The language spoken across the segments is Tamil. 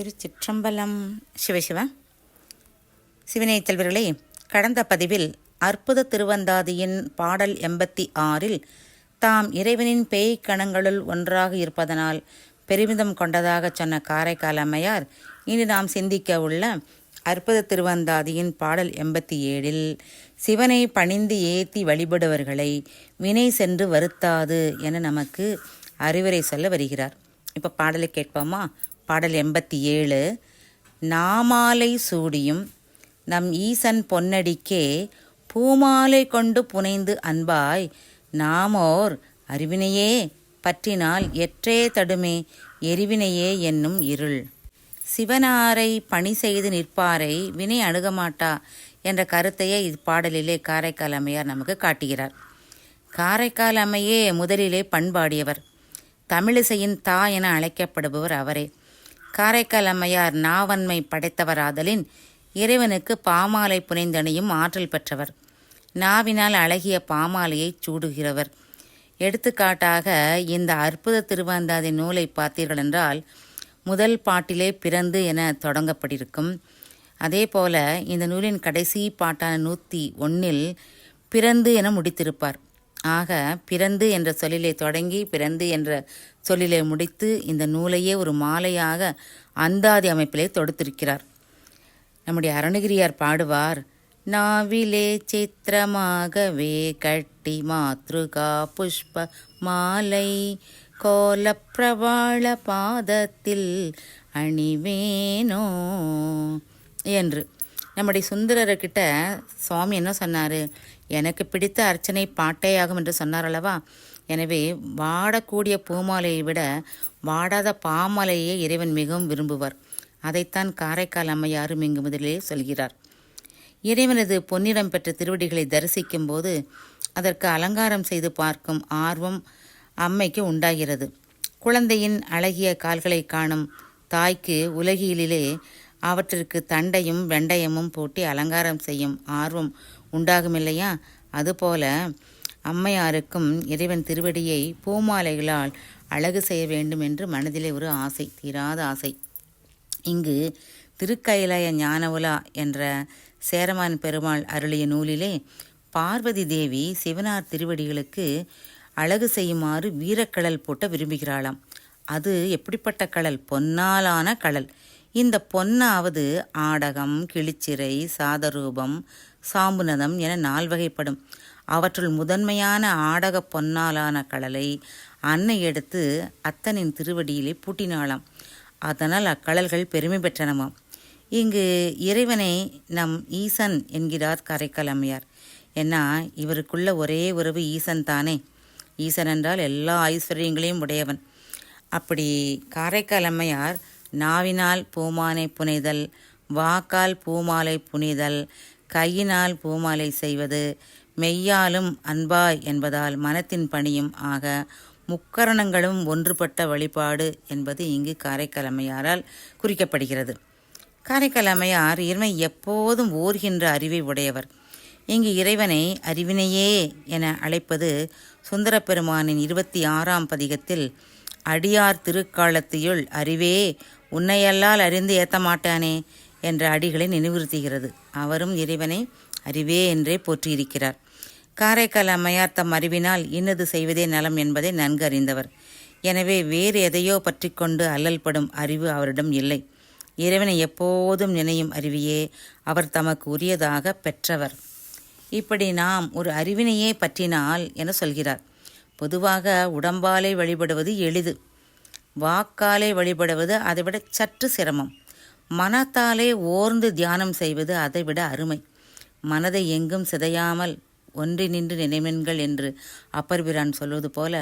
திருச்சிற்றம்பலம். சிவசிவ சிவனை செல்வர்களே கடந்த பதிவில் அற்புத திருவந்தாதியின் பாடல் எண்பத்தி ஆறில் தாம் இறைவனின் பேய் கணங்களுள் ஒன்றாக இருப்பதனால் பெருமிதம் கொண்டதாக சொன்ன காரைக்கால் அம்மையார் இனி நாம் சிந்திக்க உள்ள அற்புத திருவந்தாதியின் பாடல் எண்பத்தி ஏழில் சிவனை பணிந்து ஏத்தி வழிபடுவர்களை வினை சென்று வருத்தாது என நமக்கு அறிவுரை சொல்ல வருகிறார். இப்போ பாடலை கேட்போமா? பாடல் எண்பத்தி ஏழு நாமாலை சூடியும் நம் ஈசன் பொன்னடிக்கே பூமாலை கொண்டு புனைந்து அன்பாய் நாமோர் அறிவினையே பற்றினால் எற்றே தடுமே எரிவினையே என்னும் இருள். சிவனாரை பணி செய்து நிற்பாரை வினை அணுகமாட்டா என்ற கருத்தையே இப்பாடலிலே காரைக்கால் அம்மையார் நமக்கு காட்டுகிறார். காரைக்கால் அம்மையே முதலிலே பண்பாடியவர். தமிழிசையின் தா என அழைக்கப்படுபவர் அவரே. காரைக்கால் அம்மையார் நாவன்மை படைத்தவராதலின் இறைவனுக்கு பாமாலை புனைந்தணியும் ஆற்றல் பெற்றவர். நாவினால் அழகிய பாமாலையை சூடுகிறவர். எடுத்துக்காட்டாக இந்த அற்புத திருவாந்தாதி நூலை பார்த்தீர்கள் என்றால் முதல் பாட்டிலே பிறந்து என தொடங்கப்பட்டிருக்கும். அதே போல இந்த நூலின் கடைசி பாட்டான நூற்றி ஒன்னில் பிறந்து என முடித்திருப்பார். ஆக பிறந்து என்ற சொல்லிலே தொடங்கி பிறந்து என்ற சொல்லிலே முடித்து இந்த நூலையே ஒரு மாலையாக அந்தாதி அமைப்பிலே தொடுத்திருக்கிறார். நம்முடைய அருணகிரியார் பாடுவார் நாவிலே சித்திரமாகவே கட்டி மாத்ருகா புஷ்ப மாலை கோலப்பிரவாள பாதத்தில் அணிவேனோ என்று. நம்முடைய சுந்தரர்கிட்ட சுவாமி என்ன சொன்னார்? எனக்கு பிடித்த அர்ச்சனை பாட்டேயாகும் என்று சொன்னார் அல்லவா? எனவே வாடக்கூடிய பூமாலையை விட வாடாத பாமாலையே இறைவன் மிகவும் விரும்புவார். அதைத்தான் காரைக்கால் அம்மையாரும் இங்கு முதலிலே சொல்கிறார். இறைவனது பொன்னிறம் பெற்ற திருவடிகளை தரிசிக்கும் போது அதற்கு அலங்காரம் செய்து பார்க்கும் ஆர்வம் அம்மைக்கு உண்டாகிறது. குழந்தையின் அழகிய கால்களை காணும் தாய்க்கு உலகியலிலே அவற்றிற்கு தண்டையும் வெண்டயமும் போட்டி அலங்காரம் செய்யும் ஆர்வம் உண்டாகுமில்லையா? அதுபோல அம்மையாருக்கும் இறைவன் திருவடியை பூமாலைகளால் அழகு செய்ய வேண்டும் என்று மனதிலே ஒரு ஆசை தீராத ஆசை. இங்கு திருக்கைலாய ஞானவுலா என்ற சேரமான் பெருமாள் அருளிய நூலிலே பார்வதி தேவி சிவனார் திருவடிகளுக்கு அழகு செய்யுமாறு வீரக்கடல் போட்ட விரும்புகிறாளாம். அது எப்படிப்பட்ட கடல்? பொன்னாலான கடல். இந்த பொன்னாவது ஆடகம் கிளிச்சிறை சாதரூபம் சாம்புநதம் என நால்வகைப்படும். அவற்றுள் முதன்மையான ஆடக பொன்னாலான கடலை அன்னை எடுத்து அத்தனின் திருவடியிலே பூட்டினாளாம். அதனால் அக்கடல்கள் பெருமை பெற்றனவாம் இங்கு இறைவனை நம் ஈசன் என்கிறார் காரைக்கால் அம்மையார் ஏன்னா இவருக்குள்ள ஒரே உறவு ஈசன் தானே. ஈசன் என்றால் எல்லா ஐஸ்வர்யங்களையும் உடையவன். அப்படி காரைக்கால் அம்மையார் நாவினால் பூமானை புனைதல் வாக்கால் பூமாலை புனிதல் கையினால் பூமாலை செய்வது மெய்யாலும் அன்பாய் என்பதால் மனத்தின் பணியும் ஆக முக்கரணங்களும் ஒன்றுபட்ட வழிபாடு என்பது இங்கு காரைக்கலமையாரால் குறிக்கப்படுகிறது. காரைக்கலமையார் அம்மையார் எப்போதும் ஓர்கின்ற அறிவை உடையவர். இங்கு இறைவனை அறிவினையே என அழைப்பது சுந்தரப்பெருமானின் இருபத்தி ஆறாம் பதிகத்தில் அடியார் திருக்காலத்தியுள் அறிவே உன்னையல்லால் அறிந்து ஏத்த மாட்டானே என்ற அடிகளை நினைவுறுத்துகிறது. அவரும் இறைவனை அறிவே என்றே போற்றியிருக்கிறார். காரைக்கால் அம்மையார் தம் அறிவினால் இன்னது செய்வதே நலம் என்பதை நன்கு அறிந்தவர். எனவே வேறு எதையோ பற்றி கொண்டு அல்லல்படும் அறிவு அவரிடம் இல்லை. இறைவனை எப்போதும் நினையும் அறிவியே அவர் தமக்கு உரியதாக பெற்றவர். இப்படி நாம் ஒரு அறிவினையே பற்றினால் என சொல்கிறார். பொதுவாக உடம்பாலே வழிபடுவது எளிது. வாக்காலே வழிபடுவது அதைவிட சற்று சிரமம். மனத்தாலே ஓர்ந்து தியானம் செய்வது அதைவிட அருமை. மனதை எங்கும் சிதையாமல் ஒன்றி நின்று நினைவென்கள் என்று அப்பர்பிரான் சொல்வது போல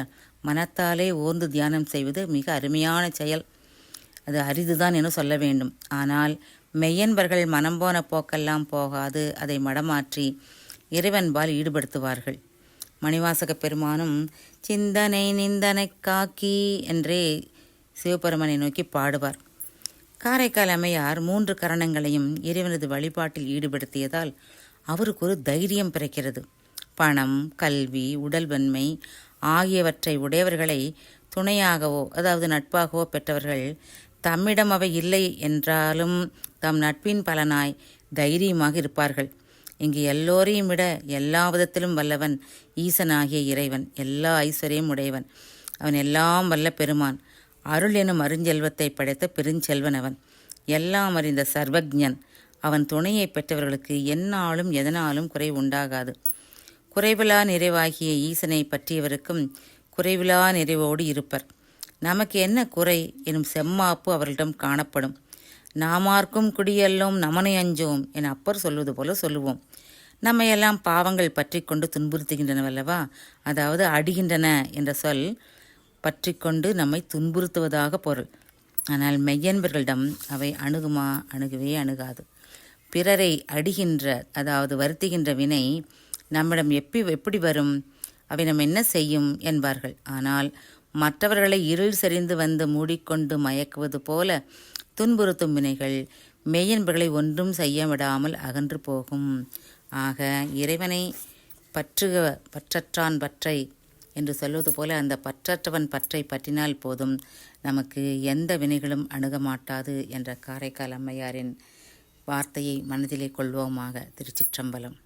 மனத்தாலே ஓர்ந்து தியானம் செய்வது மிக அருமையான செயல். அது அரிதுதான் என சொல்ல வேண்டும். ஆனால் மெய்யன்பர்கள் மனம் போன போக்கெல்லாம் போகாது. அதை மடமாற்றி இறைவன்பால் ஈடுபடுத்துவார்கள். மணிவாசக பெருமானும் சிந்தனை நிந்தனை காக்கி என்றே சிவபெருமனை நோக்கி பாடுவார். காரைக்கால் அம்மையார் மூன்று கரணங்களையும் இறைவனது வழிபாட்டில் ஈடுபடுத்தியதால் அவருக்கு ஒரு தைரியம் பிறக்கிறது. பணம் கல்வி உடல்வன்மை ஆகியவற்றை உடையவர்களை துணையாகவோ அதாவது நட்பாகவோ பெற்றவர்கள் தம்மிடம் அவை இல்லை என்றாலும் தம் நட்பின் பலனாய் தைரியமாக இருப்பார்கள். இங்கு எல்லோரையும் விட எல்லா விதத்திலும் வல்லவன் ஈசனாகிய இறைவன். எல்லா ஐஸ்வர்யம் உடையவன். அவன் எல்லாம் வல்ல பெருமான். அருள் எனும் அருஞ்செல்வத்தை படைத்த பெருஞ்செல்வன் அவன். எல்லாம் அறிந்த சர்வஜன் அவன் துணையை பெற்றவர்களுக்கு என்னாலும் எதனாலும் குறை உண்டாகாது. குறைவிலா நிறைவாகிய ஈசனை பற்றியவருக்கும் குறைவிலா நிறைவோடு இருப்பர். நமக்கு என்ன குறை? எனும் செம்மாப்பு அவர்களிடம் காணப்படும். நாமார்க்கும் குடியல்லோம் நமனை அஞ்சோம் என அப்பர் சொல்வது போல சொல்லுவோம். நம்மையெல்லாம் பாவங்கள் பற்றி கொண்டு துன்புறுத்துகின்றனவல்லவா அதாவது அடிகின்றன என்ற சொல் பற்றி கொண்டு நம்மை துன்புறுத்துவதாக பொருள். ஆனால் மெய்யன்பர்களிடம் அவை அணுகுமா? அணுகவே அணுகாது. பிறரை அடிகின்ற அதாவது வருத்துகின்ற வினை நம்மிடம் எப்பி எப்படி வரும்? அவை நம்ம என்ன செய்யும்? என்பார்கள். ஆனால் மற்றவர்களை இருள் செறிந்து வந்து மூடிக்கொண்டு மயக்குவது போல துன்புறுத்தும் வினைகள் மெய்யன்பர்களை ஒன்றும் செய்ய விடாமல் அகன்று போகும். ஆக இறைவனை பற்றுக பற்றற்றான் பற்றை என்று சொல்வது போல அந்த பற்றற்றவன் பற்றை பற்றினால் போதும். நமக்கு எந்த வினைகளும் அணுக மாட்டாது என்ற காரைக்கால் அம்மையாரின் வார்த்தையை மனதிலே கொள்வோமாக திருச்சிற்றம்பலம்.